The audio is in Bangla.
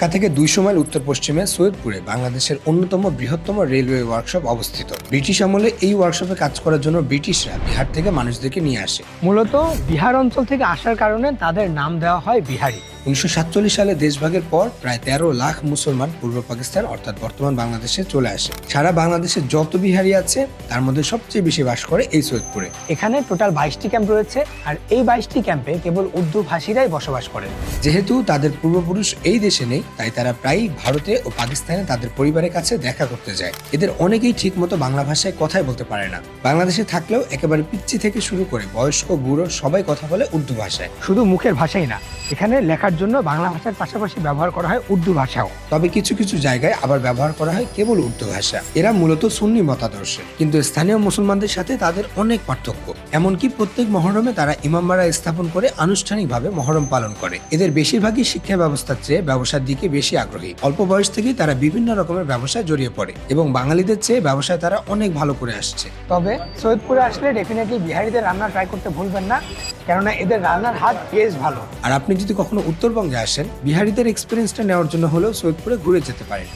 ঢাকা থেকে দুইশো মাইল উত্তর পশ্চিমে সৈয়দপুরে বাংলাদেশের অন্যতম বৃহত্তম রেলওয়ে ওয়ার্কশপ অবস্থিত। ব্রিটিশ আমলে এই ওয়ার্কশপে কাজ করার জন্য ব্রিটিশরা বিহার থেকে মানুষদেরকে নিয়ে আসে। মূলত বিহার অঞ্চল থেকে আসার কারণে তাদের নাম দেওয়া হয় বিহারি। উনিশশো সাতচল্লিশ সালে দেশভাগের পর প্রায় তেরো লাখ মুসলমান পূর্ব পাকিস্তান অর্থাৎ বর্তমান বাংলাদেশে চলে আসে। সারা বাংলাদেশে যত বিহারি আছে তার মধ্যে সবচেয়ে বেশি বাস করে এই সৈয়দপুরে। এখানে টোটাল বাইশটি ক্যাম্প রয়েছে আর এই বাইশটি ক্যাম্পে কেবল উর্দু ভাষীরাই বসবাস করেন যেহেতু তাদের পূর্বপুরুষ এই দেশে নেই তাই তারা প্রায়ই ভারতে ও পাকিস্তানে তাদের পরিবারের কাছে দেখা করতে যায়। এদের অনেকেই ঠিকমতো বাংলা ভাষায় কথাই বলতে পারে না। বাংলাদেশে থাকলেও একেবারে পিচ্ছি থেকে শুরু করে বয়স্ক বুড়ো সবাই কথা বলে উর্দু ভাষায়। শুধু মুখের ভাষাই না এখানে লেখার জন্য বাংলা ভাষার পাশাপাশি ব্যবহার করা হয় উর্দু ভাষাও। তবে কিছু কিছু জায়গায় আবার ব্যবহার করা হয় কেবল উর্দু ভাষা। এরা মূলত সুন্নি মতাদর্শের। কিন্তু স্থানীয় মুসলমানদের সাথে তাদের অনেক পার্থক্য। এমনকি প্রত্যেক মহরমে তারা ইমামবাড়া স্থাপন করে আনুষ্ঠানিকভাবে মহরম পালন করে। এদের বেশিরভাগই শিক্ষা ব্যবস্থার চেয়ে ব্যবসার দিকে বেশি আগ্রহী। অল্প বয়স থেকেই তারা বিভিন্ন রকমের ব্যবসায় জড়িয়ে পড়ে এবং বাঙালিদের চেয়ে ব্যবসায় তারা অনেক ভালো করে আসছে। তবে সৈয়দপুরে আসলে ডেফিনেটলি বিহারিদের রান্না ট্রাই করতে ভুলবেন না। কেননা এদের রান্নার হাত বেশ ভালো। আর আপনি যদি কখনো উত্তরবঙ্গে আসেন, বিহারিদের এক্সপিরিয়েন্সটা নেওয়ার জন্য হলেও সৈয়দপুরে ঘুরে যেতে পারেন।